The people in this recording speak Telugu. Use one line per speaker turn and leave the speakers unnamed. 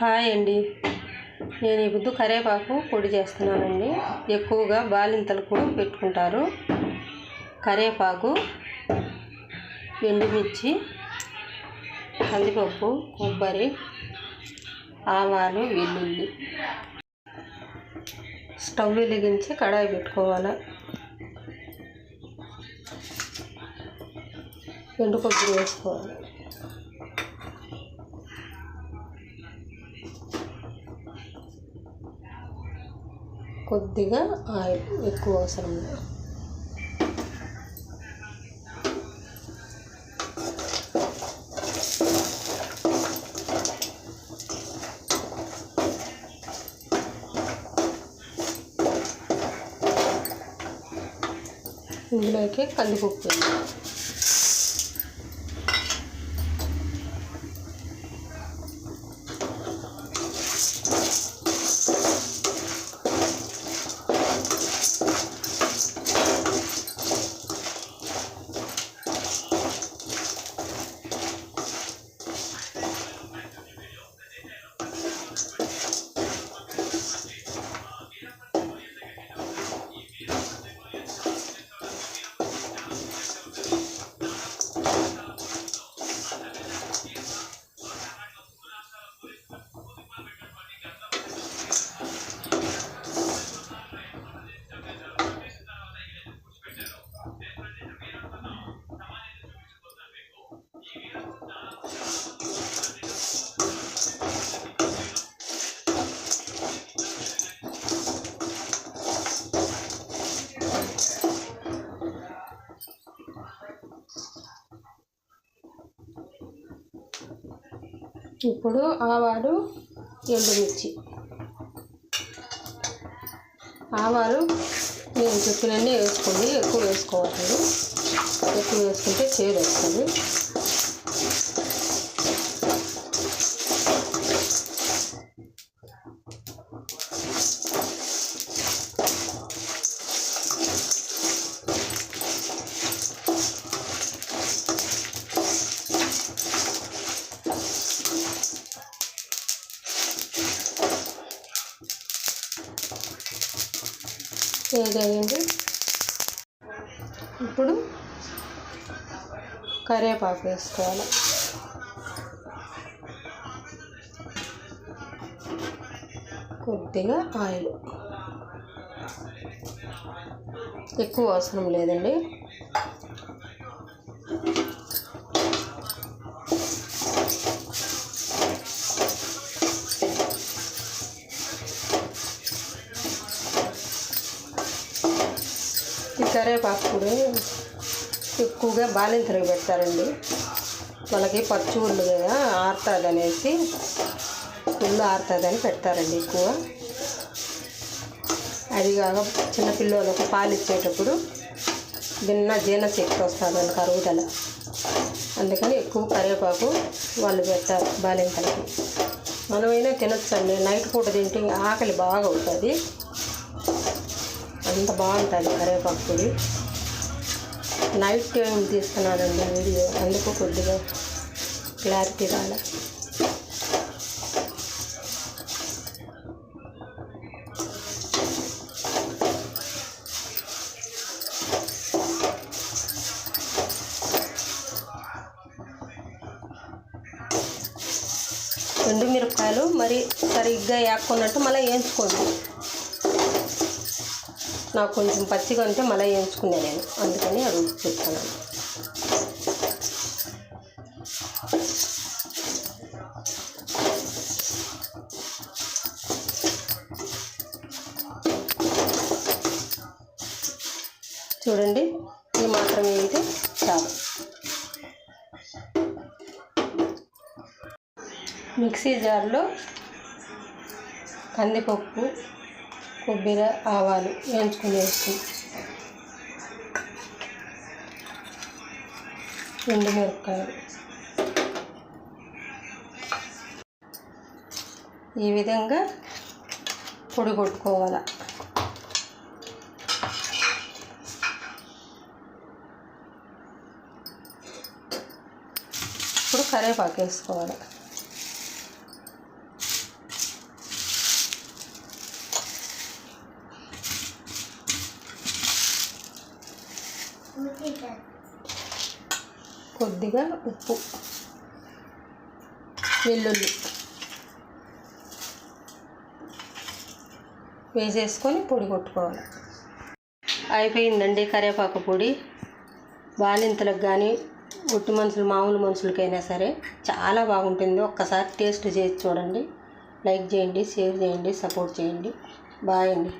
హాయ్ అండి. నేను ఈ పొద్దు కరివేపాకు పొడి చేస్తున్నానండి. ఎక్కువగా బాలింతలకు పెట్టుకుంటారు. కరేపాకు ఎండుమిర్చి కందిపప్పు కొబ్బరి ఆవాలు వెల్లుల్లి. స్టవ్ వెలిగించి కడాయి పెట్టుకోవాలి. ఎండు కొబ్బరి వేసుకోవాలి. కొద్దిగా ఆయిల్ ఎక్కువ అవసరం లేదు. ఇందులోకి కందిపప్పు ఇప్పుడు ఆవాలు ఎండుమిర్చి. ఆవాలు నేను చెప్పినన్నీ వేసుకోండి ఎక్కువ వేసుకోవాలి ఎక్కువ వేసుకుంటే చేదు వస్తుంది. ఏదైంది? ఇప్పుడు కరివేపాకు వేసుకోవాలి. కొద్దిగా ఆయిల్. ఎక్కువ అవసరం లేదండి. ఈ కరివేపాకు కూడా ఎక్కువగా బాలింతలకు పెడతారండి. వాళ్ళకి పచ్చి ఉళ్ళు కదా ఆరుతుంది అనేసి ఉళ్ళు ఆరుతుందని పెడతారండి ఎక్కువ. అది కాక చిన్నపిల్లలకు పాలు ఇచ్చేటప్పుడు భిన్న జీర్ణశక్తి వస్తుంది వాళ్ళకి అరుగుదల అందుకని ఎక్కువ కరివేపాకు వాళ్ళు పెడతారు బాలింతలకి. మనమైనా తినొచ్చండి. నైట్ పూట తింటే ఆకలి బాగా అవుతుంది. అంత బాగుంటుంది కరివేపాకు పొడి నైట్ టైం తీస్తున్నానండి వీడియో? అందుకు కొద్దిగా క్లారిటీ రాలే. ఎండుమిరపకాయలు మరి సరిగ్గా వేసుకున్నట్టు మళ్ళీ వేయించుకోండి. నాకు కొంచెం పచ్చిగా ఉంటే మళ్ళీ వేయించుకునే నేను. అందుకని అడుగు చెప్తాను. చూడండి ఈ మాత్రం వేయితే చాలు. మిక్సీ జార్లో కందిపప్పు కొబ్బరి ఆవాలు వేయించుకొని వేసుకుని ఎండుమిరపకాయలు ఈ విధంగా పొడి కొట్టుకోవాలి. ఇప్పుడు కరివేపాకు వేసుకోవాలి. కొద్దిగా ఉప్పు. వెల్లుల్లి. వేసేసుకొని పొడి కొట్టుకోవాలి. అయిపోయిందండి కరివేపాకు పొడి. బాలింతలకు కానీ ఒట్టి మనుషులు మామూలు మనుషులకైనా సరే చాలా బాగుంటుంది. ఒక్కసారి టేస్ట్ చేసి చూడండి. లైక్ చేయండి షేర్ చేయండి సపోర్ట్ చేయండి. బాయ్ అండి.